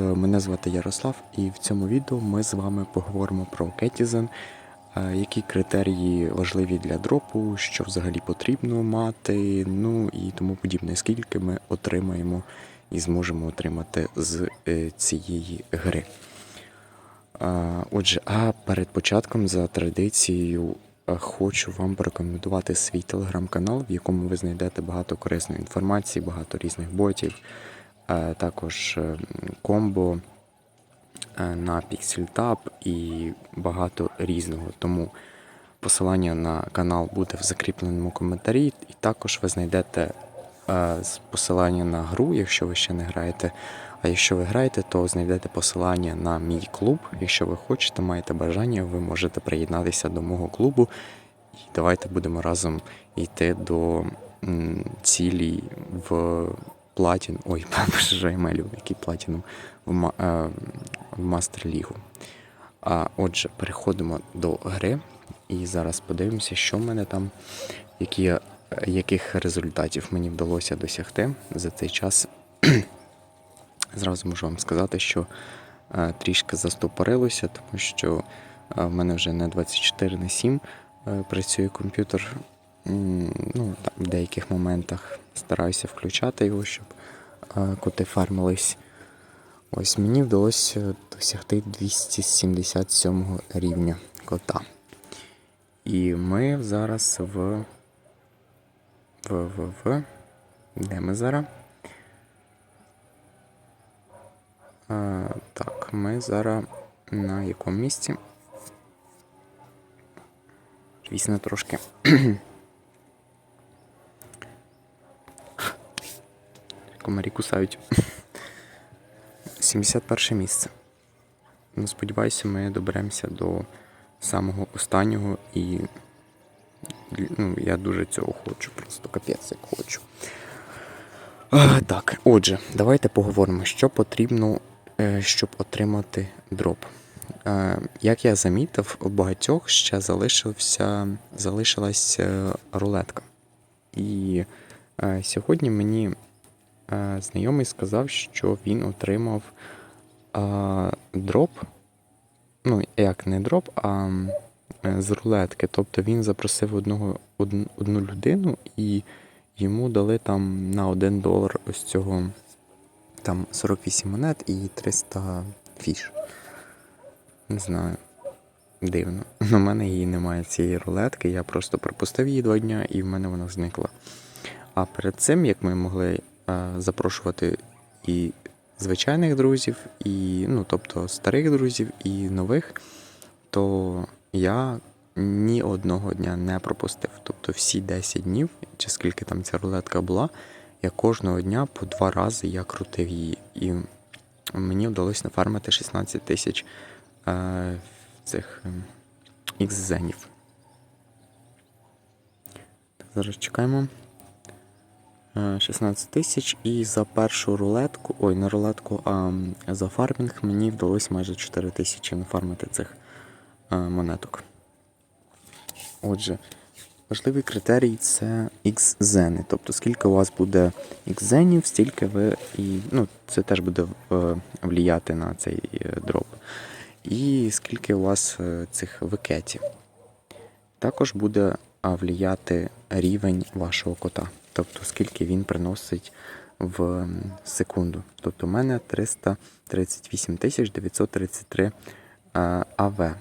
Е, Мене звати Ярослав, і в цьому відео ми з вами поговоримо про Кетізен, е, які критерії важливі для дропу, що взагалі потрібно мати, ну і тому подібне, скільки ми отримаємо і зможемо отримати з е, цієї гри. Отже, а перед початком за традицією хочу вам порекомендувати свій телеграм-канал, в якому ви знайдете багато корисної інформації, багато різних ботів, також е, комбо е, на PixelTab і багато різного. Тому посилання на канал буде в закріпленому коментарі, і також ви знайдете е, посилання на гру, якщо ви ще не граєте. А якщо ви граєте, то знайдете посилання на мій клуб. Якщо ви хочете, маєте бажання, ви можете приєднатися до мого клубу. І давайте будемо разом йти до цілі в платін. Ой, боже, емелю, який платіном в, ма- е, в Мастер Лігу. А отже, переходимо до гри. І зараз подивимося, що в мене там, які, е, яких результатів мені вдалося досягти за цей час. Зразу можу вам сказати, що е, трішки застопорилося, тому що е, в мене вже не 24 на 7 е, працює комп'ютер. Ну, там, в деяких моментах стараюся включати його, щоб е, коти фармились. Ось мені вдалося досягти 277 рівня кота. І ми зараз в. В. Де ми зараз? А, так, ми зараз на якому місці? Звісно, трошки. Комарі кусають. 71 місце. Ну, сподіваюся, ми доберемося до самого останнього і ну, я дуже цього хочу, просто капець як хочу. А, Так, отже, давайте поговоримо, що потрібно, е, щоб отримати дроп. Е, Як я замітив, у багатьох ще залишився, залишилась е, рулетка. І сьогодні мені знайомий сказав, що він отримав е, дроп. Ну, як не дроп, а е, з рулетки. Тобто він запросив одного, одну, одну людину і йому дали там на 1 долар ось цього там 48 монет і 300 фіш. Не знаю. Дивно. У мене її немає цієї рулетки, я просто пропустив її два дня і в мене вона зникла. А перед цим, як ми могли е, запрошувати і звичайних друзів, і, ну, тобто старих друзів, і нових, то я ні одного дня не пропустив. Тобто всі 10 днів, чи скільки там ця рулетка була, я кожного дня по два рази я крутив її. І мені вдалося нафармити 16 тисяч е, цих ікс-зенів. Зараз чекаємо. Е, 16 тисяч і за першу рулетку, ой, не рулетку, а за фармінг мені вдалося майже 4 тисячі нафармити цих е, монеток. Отже, важливий критерій це X-зени. Тобто, скільки у вас буде X-зенів, стільки ви і. Ну, це теж буде е, вліяти на цей е, дроп. І скільки у вас е, цих викетів. Також буде вліяти рівень вашого кота. Тобто, скільки він приносить в секунду. Тобто, у мене 338 933 е, АВ е,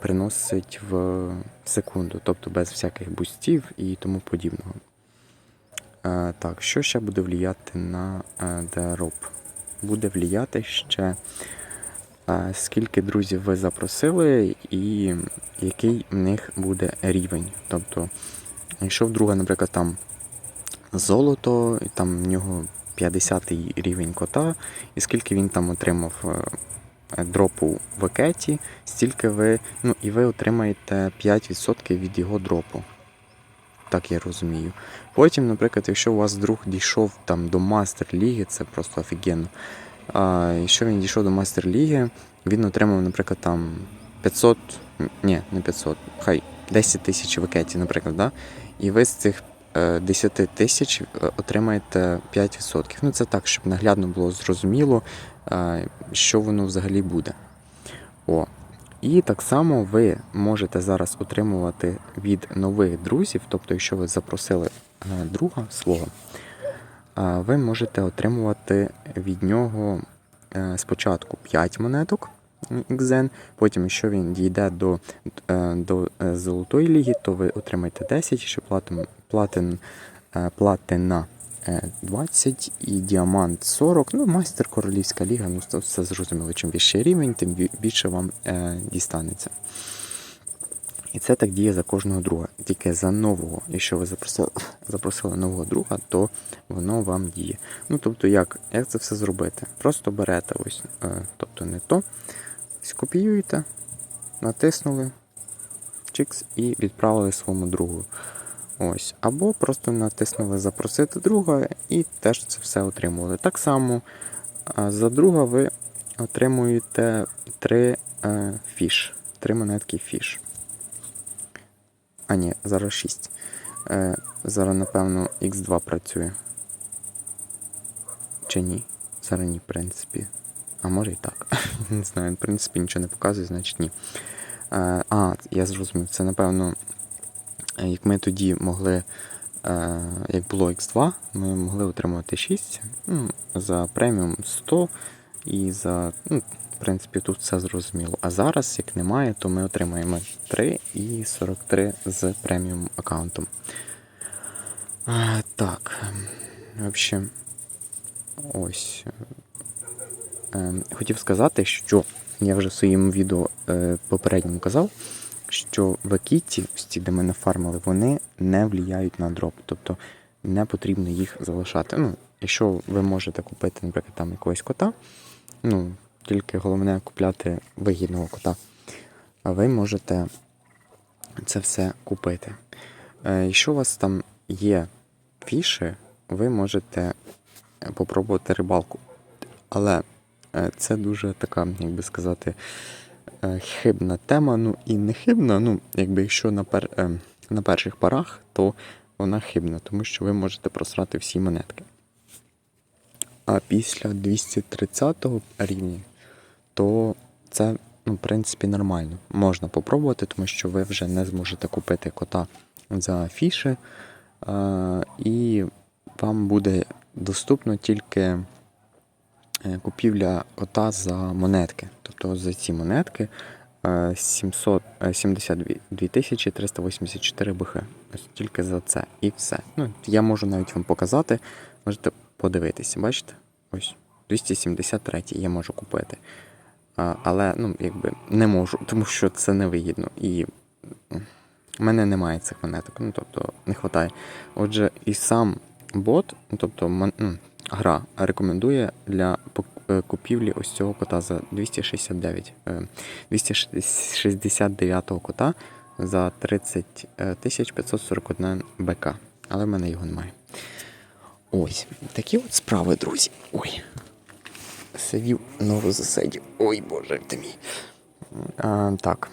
приносить в секунду, тобто без всяких бустів і тому подібного. Е, Так, що ще буде вліяти на дроп? Буде вліяти ще скільки друзів ви запросили, і який в них буде рівень. Тобто, якщо в друга, наприклад, там золото, і там в нього 50 рівень кота, і скільки він там отримав е, дропу в екеті, стільки ви. Ну, і ви отримаєте 5% від його дропу. Так я розумію. Потім, наприклад, якщо у вас друг дійшов там до мастер ліги, це просто офігенно. А, якщо він дійшов до мастер ліги, він отримав, наприклад, там 500, ні, не 500, хай 10 тисяч в екеті, наприклад, да? І ви з цих е, 10 тисяч е, отримаєте 5%. Ну, це так, щоб наглядно було зрозуміло, е, що воно взагалі буде. О. І так само ви можете зараз отримувати від нових друзів, тобто, якщо ви запросили е, друга свого, е, ви можете отримувати від нього е, спочатку 5 монеток XN, потім, якщо він дійде до, е, до е, золотої ліги, то ви отримаєте 10, якщо платин, платин, е, платина е, 20 і діамант 40. Ну, майстер королівська ліга, ну все зрозуміло. Чим вищий рівень, тим більше вам дістанеться. І це так діє за кожного друга. Тільки за нового, якщо ви запросили, запросили нового друга, то воно вам діє. Ну, тобто, як, як це все зробити? Просто берете ось, тобто не то, скопіюєте, натиснули, чикс і відправили своєму другу. Ось. Або просто натиснули запросити друга і теж це все отримували. Так само за друга ви отримуєте 3 е, фіш. 3 монетки фіш. А ні, зараз 6. Е, зараз, напевно, X2 працює. Чи ні? Зараз ні, в принципі. А може і так. Не знаю, в принципі, нічого не показує, значить ні. Е, а, я зрозумів, це напевно, е, як ми тоді могли, е, як було X2, ми могли отримувати 6 ну, за преміум 100 і за, ну, в принципі, тут все зрозуміло. А зараз, як немає, то ми отримаємо 3 і 43 з преміум аккаунтом. Так. В общем, ось. Е, хотів сказати, що я вже в своєму відео е, попередньому казав, що в Акіті, ось ті, де ми нафармили, вони не влияють на дроп. Тобто не потрібно їх залишати. Ну, якщо ви можете купити, наприклад, там якогось кота, ну, тільки головне купляти вигідного кота, а ви можете це все купити. Е, Якщо у вас там є фіші, ви можете попробувати рибалку. Але е, це дуже така, як би сказати, е, хибна тема. Ну і не хибна, ну, якби якщо на, пер, е, на перших порах, то вона хибна, тому що ви можете просрати всі монетки. А після 230 рівня, то це, ну, в принципі, нормально. Можна попробувати, тому що ви вже не зможете купити кота за фіші, е, і вам буде доступно тільки е, купівля кота за монетки. Тобто за ці монетки е, 700, е, 72 тисячі 384 БХ. Ось тільки за це і все. Ну, я можу навіть вам показати. Можете подивитися, бачите? Ось 273 я можу купити. Але ну, якби не можу, тому що це невигідно. І в мене немає цих монеток. Ну, тобто не вистачає. Отже, і сам бот, ну, тобто ну, гра рекомендує для е, купівлі ось цього кота за 269. е, 269 кота за 30 е, 541 БК. Але в мене його немає. Ось, такі от справи, друзі. Ой. Сидів нову засидів. Ой, боже ти мій. А, так.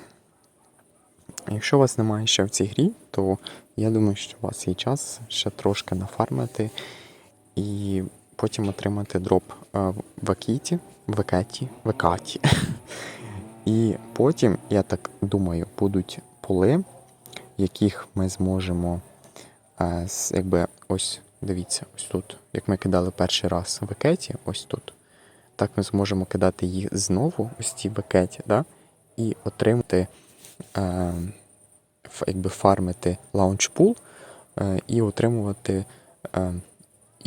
Якщо у вас немає ще в цій грі, то я думаю, що у вас є час ще трошки нафармити і потім отримати дроп е, в Акіті, в Екеті, в Екаті. І потім, я так думаю, будуть поли, яких ми зможемо, е, якби ось дивіться, ось тут, як ми кидали перший раз в Екеті, ось тут. Так ми зможемо кидати їх знову, ось ці бекеті, да? і отримати, е, якби фармити лаунчпул е, і отримувати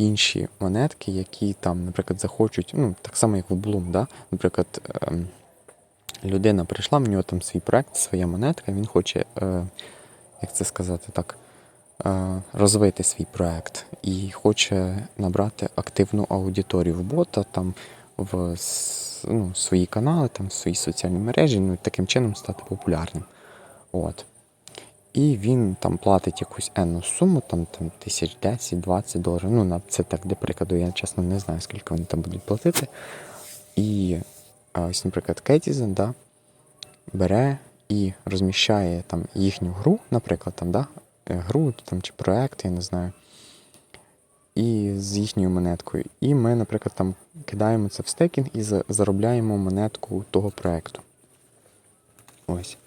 інші монетки, які там, наприклад, захочуть, ну, так само, як в Bloom, да? наприклад, е, людина прийшла, в нього там свій проект, своя монетка, він хоче, е, як це сказати так, е, розвити свій проект і хоче набрати активну аудиторію в бота, там в ну, свої канали, там, в свої соціальні мережі, ну таким чином стати популярним. От. І він там платить якусь енну суму, там, там тисяч 10-20 доларів. Ну, це так, для прикладу, я чесно не знаю, скільки вони там будуть платити. І ось, наприклад, Кетізен, да, бере і розміщає там їхню гру, наприклад, там, да, е, гру там, чи проект, я не знаю. І з їхньою монеткою. І ми, наприклад, там кидаємо це в стейкінг і заробляємо монетку того проекту. Ось.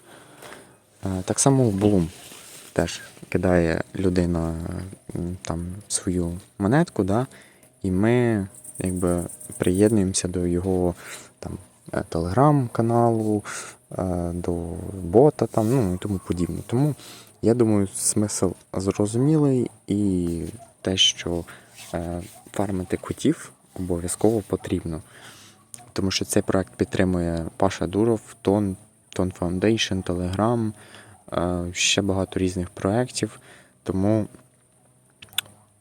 Е, Так само в Bloom теж кидає людина там свою монетку, да, і ми якби приєднуємося до його там, е, телеграм-каналу, е, до бота там, ну і тому подібне. Тому я думаю, смисл зрозумілий і те, що е, фармити котів обов'язково потрібно. Тому що цей проект підтримує Паша Дуров, Тон, Тон Foundation, Telegram, е, ще багато різних проєктів. Тому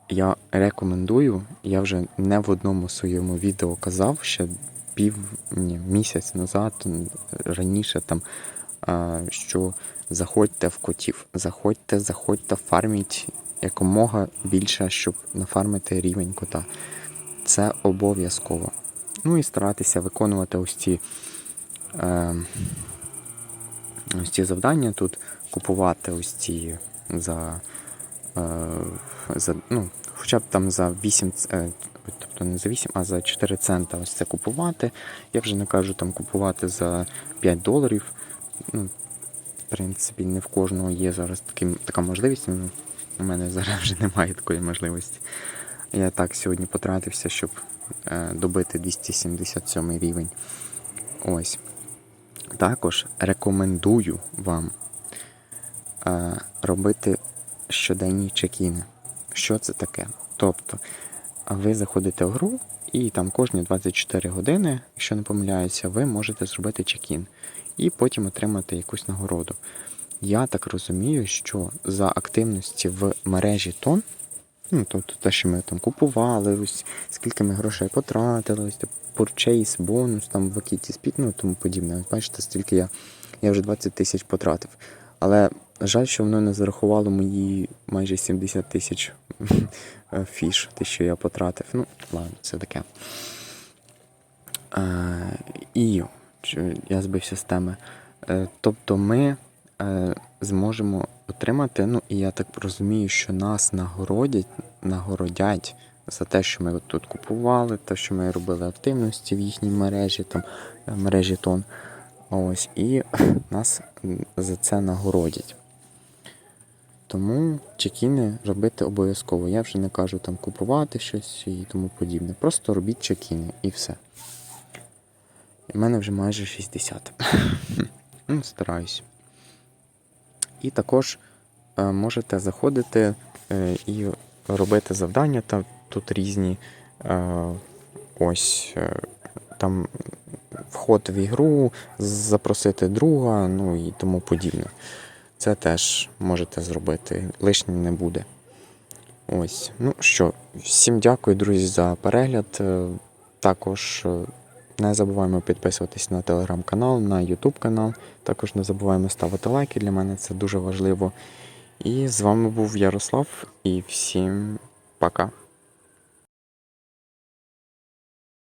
я рекомендую, я вже не в одному своєму відео казав, ще пів ні, місяць назад, раніше там, е, що заходьте в котів, заходьте, заходьте, фарміть якомога більше, щоб нафармити рівень кота. Це обов'язково. Ну і старатися виконувати ось ці, е, ось ці завдання тут, купувати ось ці за, е, за ну, хоча б там за 8, е, тобто не за 8, а за 4 цента ось це купувати. Я вже не кажу там купувати за 5 доларів. Ну, в принципі, не в кожного є зараз таким, така можливість. Ну, у мене зараз вже немає такої можливості. Я так сьогодні потратився, щоб е, добити 277 рівень. Ось. Також рекомендую вам е, робити щоденні чекіни. Що це таке? Тобто, ви заходите в гру, і там кожні 24 години, якщо не помиляюся, ви можете зробити чекін і потім отримати якусь нагороду. Я так розумію, що за активності в мережі тон, ну тобто те, що ми там купували, ось скільки ми грошей потратили, ось purchase, бонус, там в Акіті спіт, ну тому подібне. Ось бачите, стільки я, я вже 20 тисяч потратив. Але жаль, що воно не зарахувало мої майже 70 тисяч е, фіш, те, що я потратив. Ну, ладно, це таке. Е, і я збився з теми. Е, тобто ми зможемо отримати, ну і я так розумію, що нас нагородять, нагородять за те, що ми тут купували, те, що ми робили активності в їхній мережі, там е, мережі тон. Ось, і нас за це нагородять. Тому чекіни робити обов'язково. Я вже не кажу там купувати щось і тому подібне. Просто робіть чекіни і все. У мене вже майже 60. ну, стараюсь. І також е, можете заходити е, і робити завдання. Та, тут різні е, ось там вход в ігру, запросити друга, ну і тому подібне. Це теж можете зробити, лишнім не буде. Ось. Ну що, всім дякую, друзі, за перегляд. Також не забуваємо підписуватись на телеграм-канал, на Ютуб канал. Також не забуваємо ставити лайки. Для мене це дуже важливо. І з вами був Ярослав і всім пока.